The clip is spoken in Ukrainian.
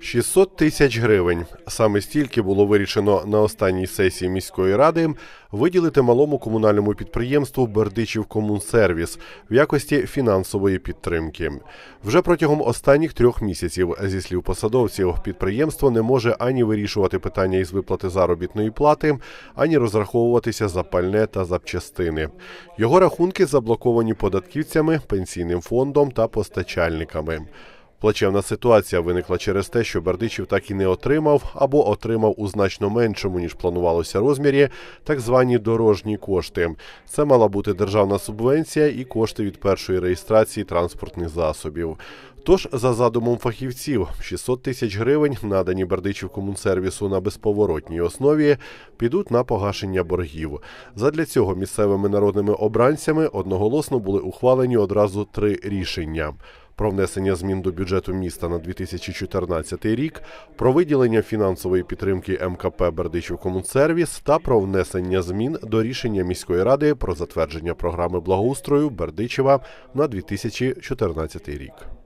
600 тисяч гривень. Саме стільки було вирішено на останній сесії міської ради виділити малому комунальному підприємству Бердичів Комунсервіс в якості фінансової підтримки. Вже протягом останніх трьох місяців, зі слів посадовців, підприємство не може ані вирішувати питання із виплати заробітної плати, ані розраховуватися за пальне та запчастини. Його рахунки заблоковані податківцями, пенсійним фондом та постачальниками. Плачевна ситуація виникла через те, що Бердичів так і не отримав або отримав у значно меншому ніж планувалося розмірі так звані дорожні кошти. Це мала бути державна субвенція і кошти від першої реєстрації транспортних засобів. Тож, за задумом фахівців, 600 тисяч гривень, надані Бердичів комунсервісу на безповоротній основі, підуть на погашення боргів. Задля цього місцевими народними обранцями одноголосно були ухвалені одразу три рішення про внесення змін до бюджету міста на 2014 рік, про виділення фінансової підтримки МКП Бердичів Комунсервіс та про внесення змін до рішення міської ради про затвердження програми благоустрою Бердичева на 2014 рік.